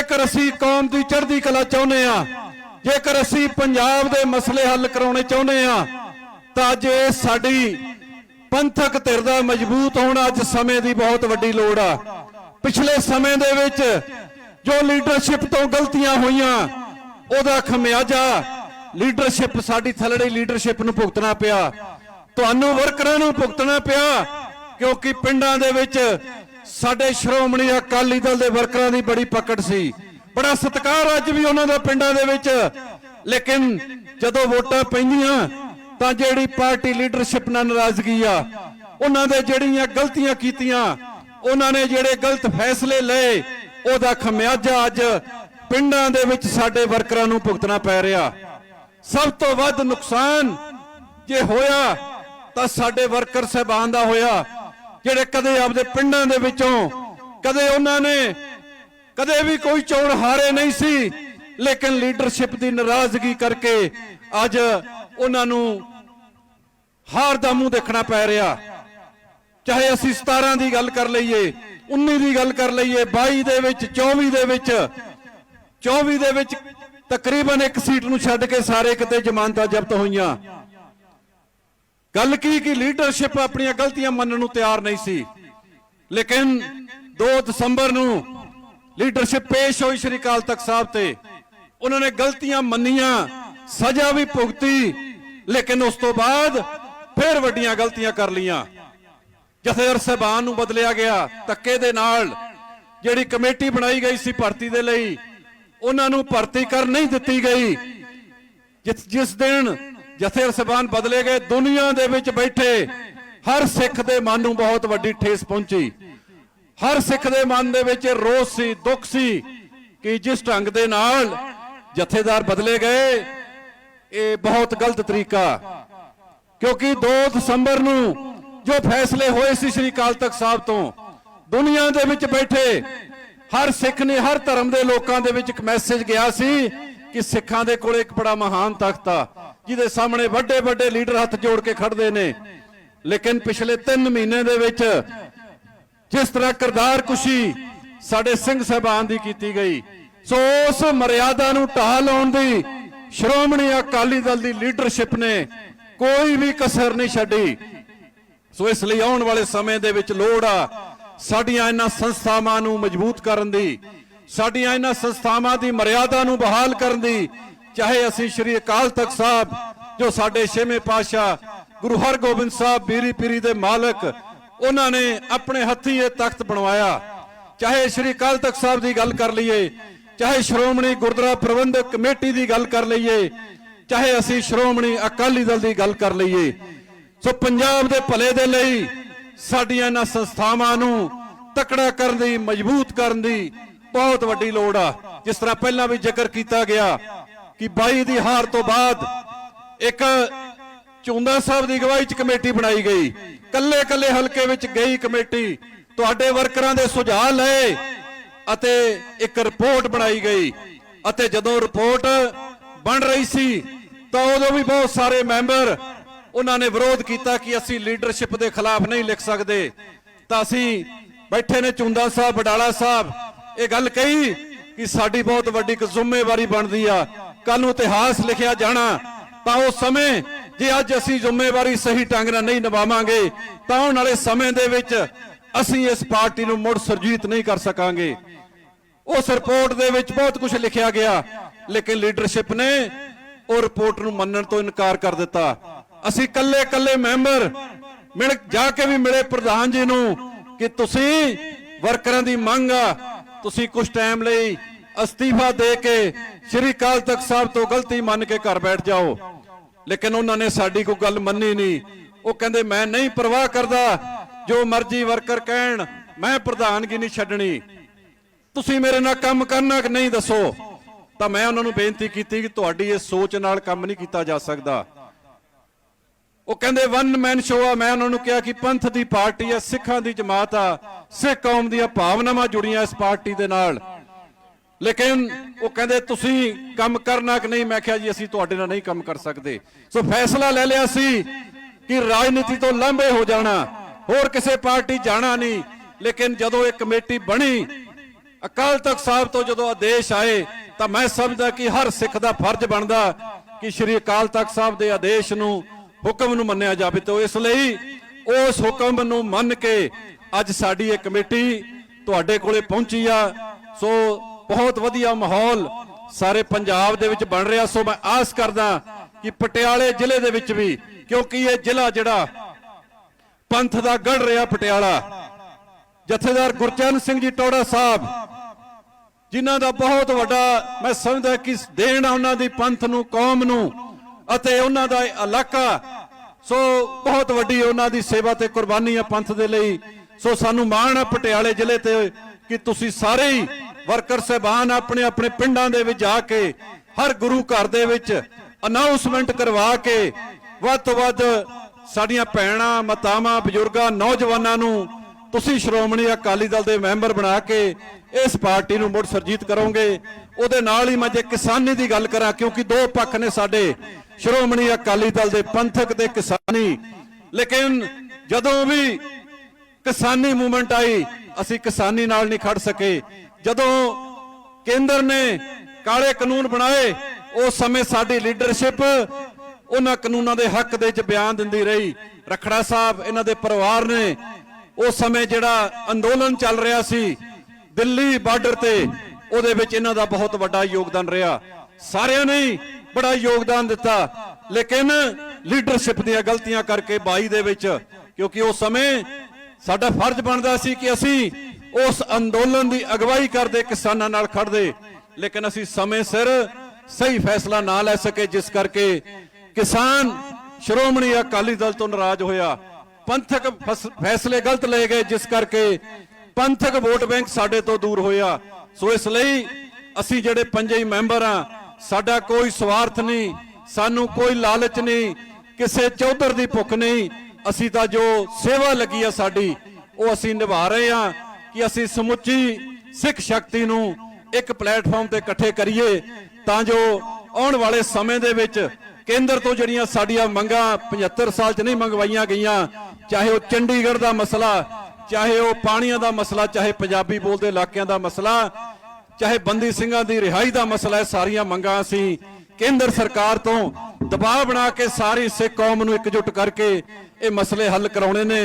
ਜੇਕਰ ਅਸੀਂ ਕੌਮ ਦੀ ਚੜ੍ਹਦੀ ਕਲਾ ਚਾਹੁੰਦੇ ਆ ਜੇਕਰ ਅਸੀਂ ਪੰਜਾਬ ਦੇ ਮਸਲੇ ਹੱਲ ਕਰਾਉਣੇ ਚਾਹੁੰਦੇ ਆ ਤਾਂ ਅੱਜ ਸਾਡੀ ਪੰਥਕ ਧਿਰ ਦਾ ਮਜ਼ਬੂਤ ਹੋਣਾ ਅੱਜ ਸਮੇਂ ਦੀ ਬਹੁਤ ਵੱਡੀ ਲੋੜ ਆ। ਪਿਛਲੇ ਸਮੇਂ ਦੇ ਵਿੱਚ ਜੋ ਲੀਡਰਸ਼ਿਪ ਤੋਂ ਗਲਤੀਆਂ ਹੋਈਆਂ, ਉਹਦਾ ਖਮਿਆਜਾ ਲੀਡਰਸ਼ਿਪ, ਸਾਡੀ ਥਲੜੀ ਲੀਡਰਸ਼ਿਪ ਨੂੰ ਭੁਗਤਣਾ ਪਿਆ। ਤੁਹਾਨੂੰ ਵਰਕਰਾਂ ਨੂੰ ਭੁਗਤਣਾ ਪਿਆ, ਕਿਉਂਕਿ ਪਿੰਡਾਂ ਦੇ ਵਿੱਚ ਸਾਡੇ ਸ਼੍ਰੋਮਣੀ ਅਕਾਲੀ ਦਲ ਦੇ ਵਰਕਰਾਂ ਦੀ ਬੜੀ ਪਕੜ ਸੀ। ਬੜਾ ਸਤਿਕਾਰ ਅੱਜ ਵੀ ਉਹਨਾਂ ਦਾ ਪਿੰਡਾਂ ਦੇ ਵਿੱਚ। ਲੇਕਿਨ ਜਦੋਂ ਵੋਟਾਂ ਪੈਂਦੀਆਂ, ਤਾਂ ਜਿਹੜੀ ਪਾਰਟੀ ਲੀਡਰਸ਼ਿਪ ਨਾਲ ਨਾਰਾਜ਼ਗੀ ਆ, ਉਹਨਾਂ ਦੇ ਜਿਹੜੀਆਂ ਗਲਤੀਆਂ ਕੀਤੀਆਂ, ਉਹਨਾਂ ਨੇ ਜਿਹੜੇ ਗਲਤ ਫੈਸਲੇ ਲਏ, ਉਹਦਾ ਖਮਿਆਜਾ ਅੱਜ ਪਿੰਡਾਂ ਦੇ ਵਿੱਚ ਸਾਡੇ ਵਰਕਰਾਂ ਨੂੰ ਭੁਗਤਣਾ ਪੈ ਰਿਹਾ। ਸਭ ਤੋਂ ਵੱਧ ਨੁਕਸਾਨ ਜੇ ਹੋਇਆ, ਤਾਂ ਸਾਡੇ ਵਰਕਰ ਸਹਿਬਾਨ ਦਾ ਹੋਇਆ। ਜਿਹੜੇ ਕਦੇ ਆਪਦੇ ਪਿੰਡਾਂ ਦੇ ਵਿੱਚੋਂ, ਕਦੇ ਉਹਨਾਂ ਨੇ ਕਦੇ ਵੀ ਕੋਈ ਚੋਣ ਹਾਰੇ ਨਹੀਂ ਸੀ, ਲੇਕਿਨ ਲੀਡਰਸ਼ਿਪ ਦੀ ਨਾਰਾਜ਼ਗੀ ਕਰਕੇ ਅੱਜ ਉਹਨਾਂ ਨੂੰ ਹਾਰ ਦਾ ਮੂੰਹ ਦੇਖਣਾ ਪੈ ਰਿਹਾ। ਚਾਹੇ ਅਸੀਂ 17 ਦੀ ਗੱਲ ਕਰ ਲਈਏ 19 ਦੀ ਗੱਲ ਕਰ ਲਈਏ 22 ਦੇ ਵਿੱਚ 24 ਦੇ ਵਿੱਚ 24 ਦੇ ਵਿੱਚ ਤਕਰੀਬਨ ਇੱਕ ਸੀਟ ਨੂੰ ਛੱਡ ਕੇ ਸਾਰੇ ਕਿਤੇ ਜ਼ਮਾਨਤਾਂ ਜ਼ਬਤ ਹੋਈਆਂ। ਗੱਲ ਕੀ ਕਿ ਲੀਡਰਸ਼ਿਪ ਆਪਣੀਆਂ ਗਲਤੀਆਂ ਮੰਨਣ ਨੂੰ ਤਿਆਰ ਨਹੀਂ ਸੀ। ਲੇਕਿਨ 2 ਦਸੰਬਰ ਨੂੰ ਲੀਡਰਸ਼ਿਪ ਪੇਸ਼ ਹੋਈ ਸ਼੍ਰੀ ਅਕਾਲ ਤਖਤ ਸਾਹਿਬ ਤੇ। ਉਹਨਾਂ ਨੇ ਗਲਤੀਆਂ ਮੰਨੀਆਂ, ਸਜ਼ਾ ਵੀ ਭੁਗਤੀ, ਲੇਕਿਨ ਉਸ ਤੋਂ ਬਾਅਦ ਫਿਰ ਵੱਡੀਆਂ ਗਲਤੀਆਂ ਕਰ ਲੀਆਂ ਜਥੇਦਾਰ ਸਾਹਿਬਾਨ ਨੂੰ ਬਦਲਿਆ ਗਿਆ ਧੱਕੇ ਦੇ ਨਾਲ। ਜਿਹੜੀ ਕਮੇਟੀ ਬਣਾਈ ਗਈ ਸੀ ਭਰਤੀ ਦੇ ਲਈ, ਉਹਨਾਂ ਨੂੰ ਭਰਤੀ ਕਰ ਨਹੀਂ ਦਿੱਤੀ ਗਈ। ਜਿਸ ਜਿਸ ਦਿਨ ਜਥੇ ਸਬਾਨ ਬਦਲੇ ਗਏ, ਦੁਨੀਆ ਦੇ ਵਿੱਚ ਬੈਠੇ। ਹਰ ਸਿੱਖ ਦੇ ਮਨ ਨੂੰ ਬਹੁਤ ਵੱਡੀ ਠੇਸ ਪਹੁੰਚੀ। ਹਰ ਸਿੱਖ ਦੇ ਮਨ ਦੇ ਵਿੱਚ ਰੋਸ ਸੀ, ਦੁੱਖ ਸੀ ਕਿ ਜਿਸ ਢੰਗ ਦੇ ਨਾਲ ਜਥੇਦਾਰ ਬਦਲੇ ਗਏ, ਇਹ ਬਹੁਤ ਗਲਤ ਤਰੀਕਾ। ਕਿਉਂਕਿ 2 ਦਸੰਬਰ ਨੂੰ ਜੋ ਫੈਸਲੇ ਹੋਏ ਸੀ ਸ੍ਰੀ ਅਕਾਲ ਤਖਤ ਸਾਹਿਬ ਤੋਂ, ਦੁਨੀਆ ਦੇ ਵਿੱਚ ਬੈਠੇ, ਹਰ ਸਿੱਖ ਨੇ ਹਰ ਧਰਮ ਦੇ ਲੋਕਾਂ ਦੇ ਵਿੱਚ ਇੱਕ ਮੈਸੇਜ ਗਿਆ ਸੀ ਕਿ ਸਿੱਖਾਂ ਦੇ ਕੋਲ ਇੱਕ ਬੜਾ ਮਹਾਨ ਤਖਤ ਆ। ਜਿਹਦੇ ਸਾਹਮਣੇ ਵੱਡੇ ਵੱਡੇ ਲੀਡਰ ਹੱਥ ਜੋੜ ਕੇ ਖੜਦੇ ਨੇ। ਲੇਕਿਨ ਪਿਛਲੇ 3 ਮਹੀਨੇ ਦੇ ਵਿੱਚ ਜਿਸ ਤਰ੍ਹਾਂ ਕਰਦਾਰ ਕੁਸ਼ੀ ਸਾਡੇ ਸਿੰਘ ਸਹਿਬਾਨ ਦੀ ਕੀਤੀ ਗਈ, ਸੋ ਉਸ ਮਰਿਆਦਾ ਨੂੰ ਢਾਹ ਲਾਉਣ ਦੀ ਸ਼੍ਰੋਮਣੀ ਅਕਾਲੀ ਦਲ ਦੀ ਲੀਡਰਸ਼ਿਪ ਨੇ ਕੋਈ ਵੀ ਕਸਰ ਨਹੀਂ ਛੱਡੀ। ਸੋ ਇਸ ਲਈ ਆਉਣ ਵਾਲੇ ਸਮੇਂ ਦੇ ਵਿੱਚ ਲੋੜ ਆ ਸਾਡੀਆਂ ਇਹਨਾਂ ਸੰਸਥਾਵਾਂ ਨੂੰ ਮਜ਼ਬੂਤ ਕਰਨ ਦੀ, ਸਾਡੀਆਂ ਇਹਨਾਂ ਸੰਸਥਾਵਾਂ ਦੀ ਮਰਿਆਦਾ ਨੂੰ ਬਹਾਲ ਕਰਨ ਦੀ ਚਾਹੇ ਅਸੀਂ ਸ਼੍ਰੀ ਅਕਾਲ ਤਖਤ ਸਾਹਿਬ, ਜੋ ਸਾਡੇ ਛੇਵੇਂ ਪਾਤਸ਼ਾਹ ਗੁਰੂ ਹਰਗੋਬਿੰਦ ਸਾਹਿਬ ਬੀਰੀ ਪੀਰੀ ਦੇ ਮਾਲਕ, ਉਹਨਾਂ ਨੇ ਆਪਣੇ ਹੱਥੀਂ ਇਹ ਤਖਤ ਬਣਵਾਇਆ। ਚਾਹੇ ਸ਼੍ਰੀ ਅਕਾਲ ਤਖਤ ਸਾਹਿਬ ਦੀ ਗੱਲ ਕਰ ਲਈਏ, ਚਾਹੇ ਸ਼੍ਰੋਮਣੀ ਗੁਰਦੁਆਰਾ ਪ੍ਰਬੰਧਕ ਕਮੇਟੀ ਦੀ ਗੱਲ ਕਰ ਲਈਏ, ਚਾਹੇ ਅਸੀਂ ਸ਼੍ਰੋਮਣੀ ਅਕਾਲੀ ਦਲ ਦੀ ਗੱਲ ਕਰ ਲਈਏ, ਸੋ ਪੰਜਾਬ ਦੇ ਭਲੇ ਦੇ ਲਈ ਸਾਡੀਆਂ ਇਹਨਾਂ ਸੰਸਥਾਵਾਂ ਨੂੰ ਤਕੜਾ ਕਰਨ ਦੀ, ਮਜ਼ਬੂਤ ਕਰਨ ਦੀ ਬਹੁਤ ਵੱਡੀ ਲੋੜ ਆ। ਜਿਸ ਤਰ੍ਹਾਂ ਪਹਿਲਾਂ ਵੀ ਜ਼ਿਕਰ ਕੀਤਾ ਗਿਆ ਕਿ 22 ਦੀ ਹਾਰ ਤੋਂ ਬਾਅਦ ਇੱਕ ਚੁੰਦਾ ਸਾਹਿਬ ਦੀ ਅਗਵਾਈ ਚ ਕਮੇਟੀ ਬਣਾਈ ਗਈ। ਕੱਲੇ ਕੱਲੇ ਹਲਕੇ ਵਿੱਚ ਗਈ ਕਮੇਟੀ। ਤੁਹਾਡੇ ਵਰਕਰਾਂ ਦੇ ਸੁਝਾਅ ਲਏ ਅਤੇ ਇੱਕ ਰਿਪੋਰਟ ਬਣਾਈ ਗਈ। ਅਤੇ ਜਦੋਂ ਰਿਪੋਰਟ ਬਣ ਰਹੀ ਸੀ, ਤਾਂ ਉਦੋਂ ਵੀ ਬਹੁਤ ਸਾਰੇ ਮੈਂਬਰ ਉਹਨਾਂ ਨੇ ਵਿਰੋਧ ਕੀਤਾ ਕਿ ਅਸੀਂ ਲੀਡਰਸ਼ਿਪ ਦੇ ਖਿਲਾਫ ਨਹੀਂ ਲਿਖ ਸਕਦੇ। ਤਾਂ ਅਸੀਂ ਬੈਠੇ ਨੇ ਚੁੰਦਾ ਸਾਹਿਬ ਬਡਾਲਾ ਸਾਹਿਬ, ਇਹ ਗੱਲ ਕਹੀ ਕਿ ਸਾਡੀ ਬਹੁਤ ਵੱਡੀ ਇੱਕ ਜ਼ਿੰਮੇਵਾਰੀ ਬਣਦੀ ਆ। ਕੱਲ ਨੂੰ ਇਤਿਹਾਸ ਲਿਖਿਆ ਜਾਣਾ, ਤਾਂ ਉਸ ਸਮੇਂ ਜੇ ਅੱਜ ਅਸੀਂ ਜ਼ਿੰਮੇਵਾਰੀ ਸਹੀ ਢੰਗ ਨਾਲ ਨਹੀਂ ਨਿਭਾਵਾਂਗੇ, ਤਾਂ ਆਉਣ ਵਾਲੇ ਸਮੇਂ ਦੇ ਵਿੱਚ ਅਸੀਂ ਇਸ ਪਾਰਟੀ ਨੂੰ ਮੁੜ ਸਰਜੀਤ ਨਹੀਂ ਕਰ ਸਕਾਂਗੇ। ਉਸ ਰਿਪੋਰਟ ਦੇ ਵਿੱਚ ਬਹੁਤ ਕੁਝ ਲਿਖਿਆ ਗਿਆ, ਲੇਕਿਨ ਲੀਡਰਸ਼ਿਪ ਨੇ ਉਹ ਰਿਪੋਰਟ ਨੂੰ ਮੰਨਣ ਤੋਂ ਇਨਕਾਰ ਕਰ ਦਿੱਤਾ। ਅਸੀਂ ਕੱਲੇ ਕੱਲੇ ਮੈਂਬਰ ਮਿਲ ਜਾ ਕੇ ਵੀ ਮਿਲੇ ਪ੍ਰਧਾਨ ਜੀ ਨੂੰ ਕਿ ਤੁਸੀਂ ਵਰਕਰਾਂ ਦੀ ਮੰਗ ਆ, ਤੁਸੀਂ ਕੁਝ ਟਾਈਮ ਲਈ ਅਸਤੀਫਾ ਦੇ ਕੇ ਸ਼੍ਰੀ ਅਕਾਲ ਤਖਤ ਸਾਹਿਬ ਤੋਂ ਗਲਤੀ ਮੰਨ ਕੇ ਘਰ ਬੈਠ ਜਾਓ। ਲੇਕਿਨ ਉਹਨਾਂ ਨੇ ਸਾਡੀ ਕੋਈ ਗੱਲ ਮੰਨੀ ਨਹੀਂ। ਉਹ ਕਹਿੰਦੇ, ਮੈਂ ਨਹੀਂ ਪਰਵਾਹ ਕਰਦਾ। ਜੋ ਮਰਜ਼ੀ ਵਰਕਰ ਕਹਿਣ, ਮੈਂ ਪ੍ਰਧਾਨਗੀ ਨਹੀਂ ਛੱਡਣੀ। ਤੁਸੀਂ ਮੇਰੇ ਨਾਲ ਕੰਮ ਕਰਨਾ ਕਿ ਨਹੀਂ ਦੱਸੋ? ਤਾਂ ਮੈਂ ਉਹਨਾਂ ਨੂੰ ਬੇਨਤੀ ਕੀਤੀ ਕਿ ਤੁਹਾਡੀ ਇਸ ਸੋਚ ਨਾਲ ਕੰਮ ਨਹੀਂ ਕੀਤਾ ਜਾ ਸਕਦਾ। ਉਹ ਕਹਿੰਦੇ ਵਨ ਮੈਨ ਸ਼ੋ ਆ। ਮੈਂ ਉਹਨਾਂ ਨੂੰ ਕਿਹਾ ਕਿ ਪੰਥ ਦੀ ਪਾਰਟੀ ਆ, ਸਿੱਖਾਂ ਦੀ ਜਮਾਤ ਆ, ਸਿੱਖ ਕੌਮ ਦੀਆਂ ਭਾਵਨਾਵਾਂ ਜੁੜੀਆਂ ਇਸ ਪਾਰਟੀ ਦੇ ਨਾਲ। ਲੇਕਿਨ ਉਹ ਕਹਿੰਦੇ, ਤੁਸੀਂ ਕੰਮ ਕਰਨਾ ਕਿ ਨਹੀਂ? ਮੈਂ ਕਿਹਾ ਜੀ, ਅਸੀਂ ਤੁਹਾਡੇ ਨਾਲ ਨਹੀਂ ਕੰਮ ਕਰ ਸਕਦੇ। ਸੋ ਫੈਸਲਾ ਲੈ ਲਿਆ ਸੀ ਕਿ ਰਾਜਨੀਤੀ ਤੋਂ ਲਾਂਭੇ ਹੋ ਜਾਣਾ। ਹੋਰ ਕਿਸੇ ਪਾਰਟੀ ਜਾਣਾ ਨਹੀਂ। ਲੇਕਿਨ ਜਦੋਂ ਇਹ ਕਮੇਟੀ ਬਣੀ, ਅਕਾਲ ਤਖਤ ਸਾਹਿਬ ਤੋਂ ਜਦੋਂ ਆਦੇਸ਼ ਆਏ, ਤਾਂ ਮੈਂ ਸਮਝਦਾ ਕਿ ਹਰ ਸਿੱਖ ਦਾ ਫਰਜ਼ ਬਣਦਾ ਕਿ ਸ੍ਰੀ ਅਕਾਲ ਤਖਤ ਸਾਹਿਬ ਦੇ ਆਦੇਸ਼ ਨੂੰ ਹੁਕਮ ਨੂੰ ਮੰਨਿਆ ਜਾਵੇ। ਤੇ ਇਸ ਲਈ ਉਸ ਹੁਕਮ ਨੂੰ ਮੰਨ ਕੇ ਅੱਜ ਸਾਡੀ ਇਹ ਕਮੇਟੀ ਤੁਹਾਡੇ ਕੋਲੇ ਪਹੁੰਚੀ ਆ। ਸੋ ਬਹੁਤ ਵਧੀਆ ਮਾਹੌਲ ਸਾਰੇ ਪੰਜਾਬ ਦੇ ਵਿੱਚ ਬਣ ਰਿਹਾ। ਸੋ ਮੈਂ ਆਸ ਕਰਦਾ ਕਿ ਪਟਿਆਲੇ ਜ਼ਿਲ੍ਹੇ ਦੇ ਵਿੱਚ ਵੀ, ਕਿਉਂਕਿ ਇਹ ਜ਼ਿਲ੍ਹਾ ਜਿਹੜਾ ਪੰਥ ਦਾ ਗੜ ਰਿਹਾ ਪਟਿਆਲਾ, ਜਥੇਦਾਰ ਗੁਰਚਰਨ ਸਿੰਘ ਜੀ ਟੋੜਾ ਸਾਹਿਬ, ਜਿਨ੍ਹਾਂ ਦਾ ਬਹੁਤ ਵੱਡਾ ਮੈਂ ਸਮਝਦਾ ਕਿ ਦੇਣ ਉਹਨਾਂ ਦੀ ਪੰਥ ਨੂੰ, ਕੌਮ ਨੂੰ, ਅਤੇ ਉਹਨਾਂ ਦਾ ਇਲਾਕਾ। ਸੋ ਬਹੁਤ ਵੱਡੀ ਉਹਨਾਂ ਦੀ ਸੇਵਾ ਤੇ ਕੁਰਬਾਨੀ ਆ ਪੰਥ ਦੇ ਲਈ। ਸੋ ਸਾਨੂੰ ਮਾਣ ਆ ਪਟਿਆਲੇ ਜ਼ਿਲ੍ਹੇ ਤੇ ਕਿ ਤੁਸੀਂ ਸਾਰੇ ਹੀ ਵਰਕਰ ਸਹਿਬਾਨ ਆਪਣੇ ਆਪਣੇ ਪਿੰਡਾਂ ਦੇ ਵਿੱਚ ਜਾ ਕੇ, ਹਰ ਗੁਰੂ ਘਰ ਦੇ ਵਿੱਚ ਅਨਾਉਂਸਮੈਂਟ ਕਰਵਾ ਕੇ, ਵੱਧ ਤੋਂ ਵੱਧ ਸਾਡੀਆਂ ਭੈਣਾਂ, ਮਾਤਾਵਾਂ, ਬਜ਼ੁਰਗਾਂ, ਨੌਜਵਾਨਾਂ ਨੂੰ ਤੁਸੀਂ ਸ਼੍ਰੋਮਣੀ ਅਕਾਲੀ ਦਲ ਦੇ ਮੈਂਬਰ ਬਣਾ ਕੇ ਇਸ ਪਾਰਟੀ ਨੂੰ ਮੁੜ ਸਰਜੀਤ ਕਰੋਗੇ। ਉਹਦੇ ਨਾਲ ਹੀ ਮੈਂ ਜੇ ਕਿਸਾਨੀ ਦੀ ਗੱਲ ਕਰਾਂ, ਕਿਉਂਕਿ ਦੋ ਪੱਖ ਨੇ ਸਾਡੇ ਸ਼੍ਰੋਮਣੀ ਅਕਾਲੀ ਦਲ ਦੇ ਪੰਥਕ ਤੇ ਕਿਸਾਨੀ। ਲੇਕਿਨ ਜਦੋਂ ਵੀ ਕਿਸਾਨੀ ਮੂਵਮੈਂਟ ਆਈ, ਅਸੀਂ ਕਿਸਾਨੀ ਨਾਲ ਨਹੀਂ ਖੜ ਸਕੇ। ਜਦੋਂ ਕੇਂਦਰ ਨੇ ਕਾਲੇ ਕਾਨੂੰਨ ਬਣਾਏ, ਉਸ ਸਮੇਂ ਸਾਡੀ ਲੀਡਰਸ਼ਿਪ ਉਹਨਾਂ ਕਾਨੂੰਨਾਂ ਦੇ ਹੱਕ ਦੇ ਵਿੱਚ ਬਿਆਨ ਦਿੰਦੀ ਰਹੀ। ਰਖੜਾ ਸਾਹਿਬ, ਇਹਨਾਂ ਦੇ ਪਰਿਵਾਰ ਨੇ ਉਸ ਸਮੇਂ ਜਿਹੜਾ ਅੰਦੋਲਨ ਚੱਲ ਰਿਹਾ ਸੀ, ਦਿੱਲੀ ਬਾਰਡਰ ਤੇ, ਉਹਦੇ ਵਿੱਚ ਇਹਨਾਂ ਦਾ ਬਹੁਤ ਵੱਡਾ ਯੋਗਦਾਨ ਰਿਹਾ। ਸਾਰਿਆਂ ਨੇ ਬੜਾ ਯੋਗਦਾਨ ਦਿੱਤਾ। ਲੇਕਿਨ ਲੀਡਰਸ਼ਿਪ ਦੀਆਂ ਗਲਤੀਆਂ ਕਰਕੇ 22 ਦੇ ਵਿੱਚ, ਕਿਉਂਕਿ ਉਸ ਸਮੇਂ ਸਾਡਾ ਫਰਜ਼ ਬਣਦਾ ਸੀ ਕਿ ਅਸੀਂ ਉਸ ਅੰਦੋਲਨ ਦੀ ਅਗਵਾਈ ਕਰਦੇ ਕਿਸਾਨਾਂ ਨਾਲ ਖੜਦੇ ਲੇਕਿਨ ਅਸੀਂ ਸਮੇਂ ਸਿਰ ਸਹੀ ਫੈਸਲਾ ਨਾ ਲੈ ਸਕੇ, ਜਿਸ ਕਰਕੇ ਕਿਸਾਨ ਸ਼੍ਰੋਮਣੀ ਅਕਾਲੀ ਦਲ ਤੋਂ ਨਾਰਾਜ਼ ਹੋਇਆ। ਪੰਥਕ ਫੈਸਲੇ ਗਲਤ ਲਏ ਗਏ, ਜਿਸ ਕਰਕੇ ਪੰਥਕ ਵੋਟ ਬੈਂਕ ਸਾਡੇ ਤੋਂ ਦੂਰ ਹੋਇਆ। ਸੋ ਇਸ ਲਈ ਅਸੀਂ ਜਿਹੜੇ ਪੰਜੇ ਹੀ ਮੈਂਬਰ ਆ ਸਾਡਾ ਕੋਈ ਸਵਾਰਥ ਨਹੀਂ, ਸਾਨੂੰ ਕੋਈ ਲਾਲਚ ਨਹੀਂ, ਕਿਸੇ ਚੌਧਰ ਦੀ ਭੁੱਖ ਨਹੀਂ। ਅਸੀਂ ਤਾਂ ਜੋ ਸੇਵਾ ਲੱਗੀ ਆ ਸਾਡੀ, ਉਹ ਅਸੀਂ ਨਿਭਾ ਰਹੇ ਆ ਕਿ ਅਸੀਂ ਸਮੁੱਚੀ ਸਿੱਖ ਸ਼ਕਤੀ ਨੂੰ ਇੱਕ ਪਲੇਟਫਾਰਮ ਤੇ ਇਕੱਠੇ ਕਰੀਏ, ਤਾਂ ਜੋ ਆਉਣ ਵਾਲੇ ਸਮੇਂ ਦੇ ਵਿੱਚ ਕੇਂਦਰ ਤੋਂ ਜਿਹੜੀਆਂ ਸਾਡੀਆਂ ਮੰਗਾਂ 75 ਸਾਲ 'ਚ ਨਹੀਂ ਮੰਗਵਾਈਆਂ ਗਈਆਂ, ਚਾਹੇ ਉਹ ਚੰਡੀਗੜ੍ਹ ਦਾ ਮਸਲਾ, ਚਾਹੇ ਉਹ ਪਾਣੀਆਂ ਦਾ ਮਸਲਾ, ਚਾਹੇ ਪੰਜਾਬੀ ਬੋਲਦੇ ਇਲਾਕਿਆਂ ਦਾ ਮਸਲਾ, ਚਾਹੇ ਬੰਦੀ ਸਿੰਘਾਂ ਦੀ ਰਿਹਾਈ ਦਾ ਮਸਲਾ ਹੈ ਸਾਰੀਆਂ ਮੰਗਾਂ ਅਸੀਂ ਕੇਂਦਰ ਸਰਕਾਰ ਤੋਂ ਦਬਾਅ ਬਣਾ ਕੇ ਸਾਰੀ ਸਿੱਖ ਕੌਮ ਨੂੰ ਇਕਜੁੱਟ ਕਰਕੇ ਇਹ ਮਸਲੇ ਹੱਲ ਕਰਾਉਣੇ ਨੇ।